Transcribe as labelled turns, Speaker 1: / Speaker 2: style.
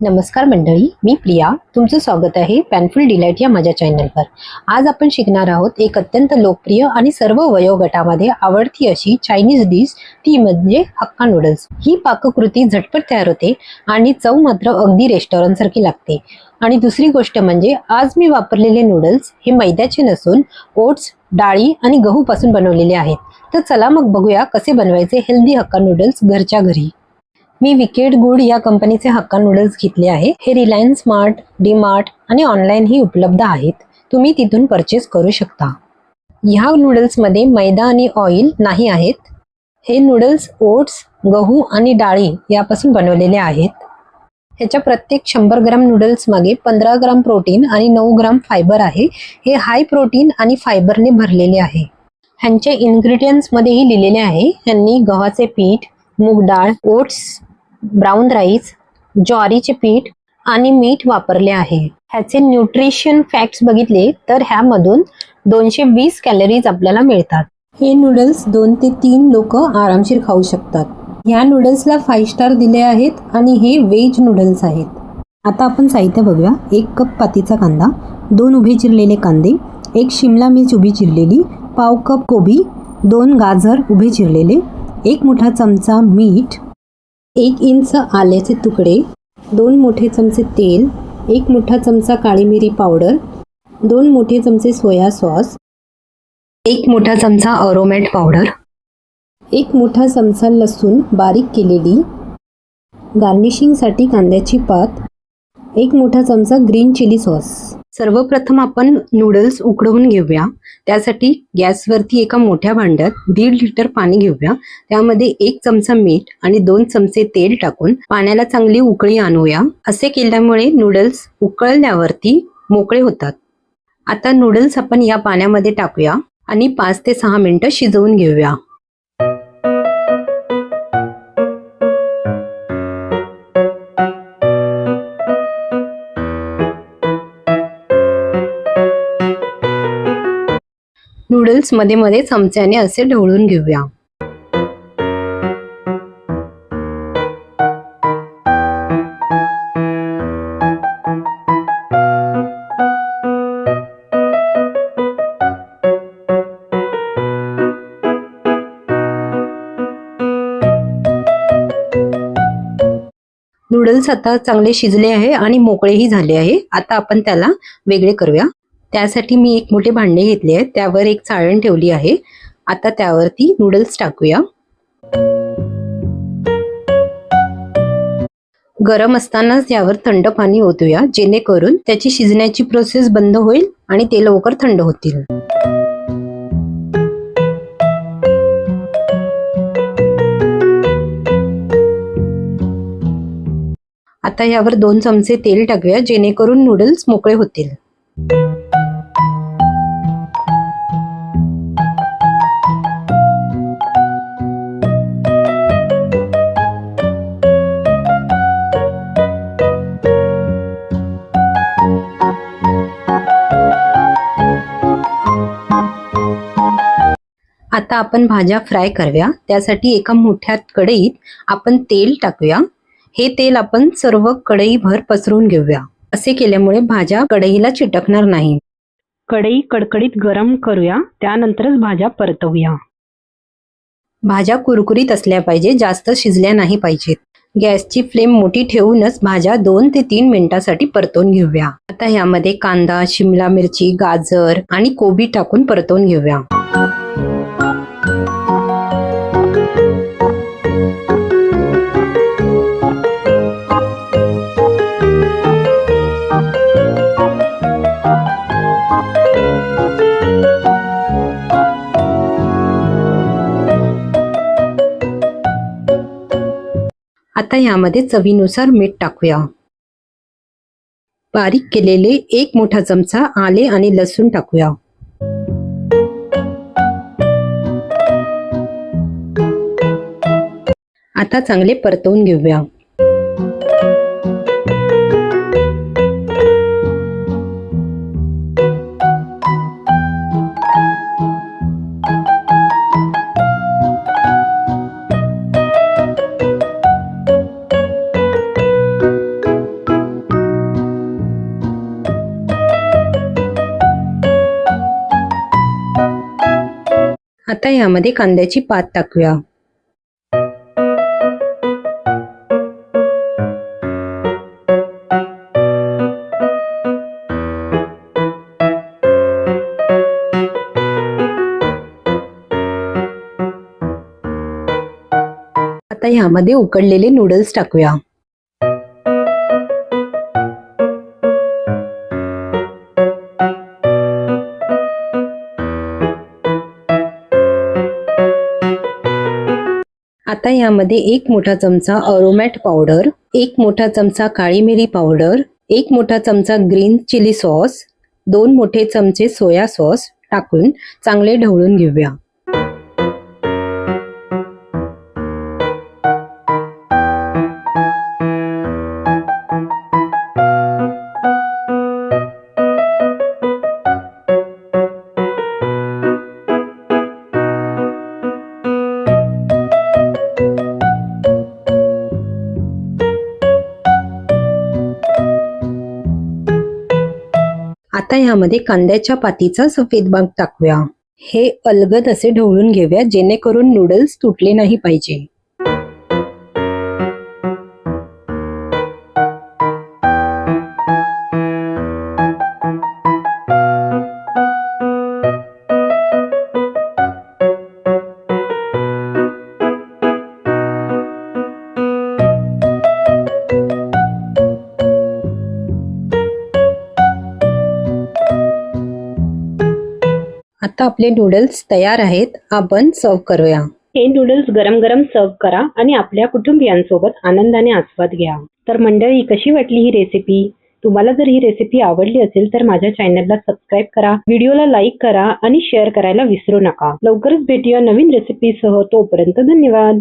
Speaker 1: नमस्कार मंडळी मी प्रिया. तुमचं स्वागत आहे पॅनफुल डिलाईट या माझ्या चॅनलवर आज आपण शिकणार आहोत एक अत्यंत लोकप्रिय आणि सर्व वयोगटामध्ये आवडती अशी चायनीज डिश ती म्हणजे हक्का नूडल्स ही पाककृती झटपट तयार होते आणि चव मात्र अगदी रेस्टॉरंटसारखी लागते. आणि दुसरी गोष्ट म्हणजे आज मी वापरलेले नूडल्स हे मैद्याचे नसून ओट्स डाळी आणि गहूपासून बनवलेले आहेत. तर चला मग बघूया कसे बनवायचे हेल्दी हक्का नूडल्स घरच्या घरी. मी विकेट गुड या कंपनीचे हक्का नूडल्स घेतले आहे. हे रिलायन्स स्मार्ट डी मार्ट आणि ऑनलाईनही उपलब्ध आहेत. तुम्ही तिथून परचेस करू शकता. ह्या नूडल्समध्ये मैदा आणि ऑइल नाही आहेत. हे नूडल्स ओट्स गहू आणि डाळी यापासून बनवलेले आहेत. ह्याच्या प्रत्येक शंभर ग्राम नूडल्स मागे पंधरा ग्राम प्रोटीन आणि नऊ ग्राम फायबर आहे. हे हाय प्रोटीन आणि फायबरने भरलेले आहे. ह्यांच्या इन्ग्रेडियंट्समध्येही लिहिलेले आहे. ह्यांनी गव्हाचे पीठ मूग डाळ ओट्स ब्राऊन राईस ज्वारीचे पीठ आणि मीठ वापरले आहे. ह्याचे न्यूट्रिशन फॅक्ट्स बघितले तर ह्यामधून दोनशे वीस कॅलरीज आपल्याला मिळतात. हे नूडल्स दोन ते तीन लोक आरामशीर खाऊ शकतात. ह्या नूडल्सला फाईव्ह स्टार दिले आहेत आणि हे व्हेज नूडल्स आहेत. आता आपण साहित्य बघूया. एक कप पातीचा कांदा दोन उभे चिरलेले कांदे एक शिमला मिरच उभी चिरलेली पाव कप कोबी दोन गाजर उभे चिरलेले एक मोठा चमचा मीठ एक इंच आल्याचे तुकडे दोन मोठे चमचे तेल एक मोठा चमचा काळी मिरी पावडर दोन मोठे चमचे सोया सॉस एक मोठा चमचा अरोमॅट पावडर एक मोठा चमचा लसूण बारीक केलेली गार्निशिंगसाठी कांद्याची पात एक मोठा चमचा ग्रीन चिली सॉस. सर्वप्रथम आपण नूडल्स उकडवून घेऊया. त्यासाठी गॅसवरती एका मोठ्या भांड्यात दीड लिटर पाणी घेऊया. त्यामध्ये एक चमचा मीठ आणि दोन चमचे तेल टाकून पाण्याला चांगली उकळी आणूया. असे केल्यामुळे नूडल्स उकळल्यावरती मोकळे होतात. आता नूडल्स आपण या पाण्यामध्ये टाकूया आणि पाच ते सहा मिनिटं शिजवून घेऊया. नूडल्समध्ये मध्ये चमच्याने असे ढवळून घेऊया. नूडल्स आता चांगले शिजले आहे आणि मोकळेही झाले आहे. आता आपण त्याला वेगळे करूया. त्यासाठी मी एक मोठे भांडे घेतले आहे त्यावर एक चाळण ठेवली आहे. आता त्यावरती नूडल्स टाकूया. गरम असतानाच यावर थंड पाणी ओतूया. जेणेकरून त्याची शिजण्याची प्रोसेस बंद होईल आणि ते लवकर थंड होतील. आता यावर दोन चमचे तेल टाकूया. जेणेकरून नूडल्स मोकळे होतील. आता आपण भाज्या फ्राय करूया. त्यासाठी एका मोठ्या कढईत आपण तेल टाकूया. हे तेल आपण सर्व कढईभर पसरून घेऊया. असे केल्यामुळे भाज्या कढईला चिटकणार नाही. कढई कडकडीत गरम करूया त्यानंतरच भाज्या परतवूया. भाज्या कुरकुरीत असल्या पाहिजे जास्त शिजल्या नाही पाहिजेत. गॅसची फ्लेम मोठी ठेवूनच भाज्या दोन ते तीन मिनिटासाठी परतवून घेऊया. आता ह्यामध्ये कांदा शिमला मिरची गाजर आणि कोबी टाकून परतवून घेऊया. आता यामध्ये चवीनुसार मीठ टाकूया. बारीक केलेले एक मोठा चमचा आले आणि लसूण टाकूया. आता चांगले परतवून घेऊया. आता यामध्ये कांद्याची पात टाकूया. आता ह्यामध्ये उकडलेले नूडल्स टाकूया. आता यामध्ये एक मोठा चमचा अरोमॅट पावडर एक मोठा चमचा काळी मिरी पावडर एक मोठा चमचा ग्रीन चिली सॉस दोन मोठे चमचे सोया सॉस टाकून चांगले ढवळून घेऊया. ह्यामध्ये यामध्ये कांद्याच्या पातीचा सफेद भाग टाकूया. हे अलगद असे ढवळून घेऊया जेणेकरून नूडल्स तुटले नाही पाहिजे. आता आपले नूडल्स तयार आहेत. आपण सर्व करूया.
Speaker 2: हे नूडल्स गरम गरम सर्व करा आणि आपल्या कुटुंबियांसोबत आनंदाने आस्वाद घ्या. तर मंडळी कशी वाटली ही रेसिपी तुम्हाला जर ही रेसिपी आवडली असेल तर माझ्या चॅनलला सबस्क्राईब करा व्हिडिओला लाईक करा आणि शेअर करायला विसरू नका. लवकरच भेटूया नवीन रेसिपीसह तोपर्यंत धन्यवाद.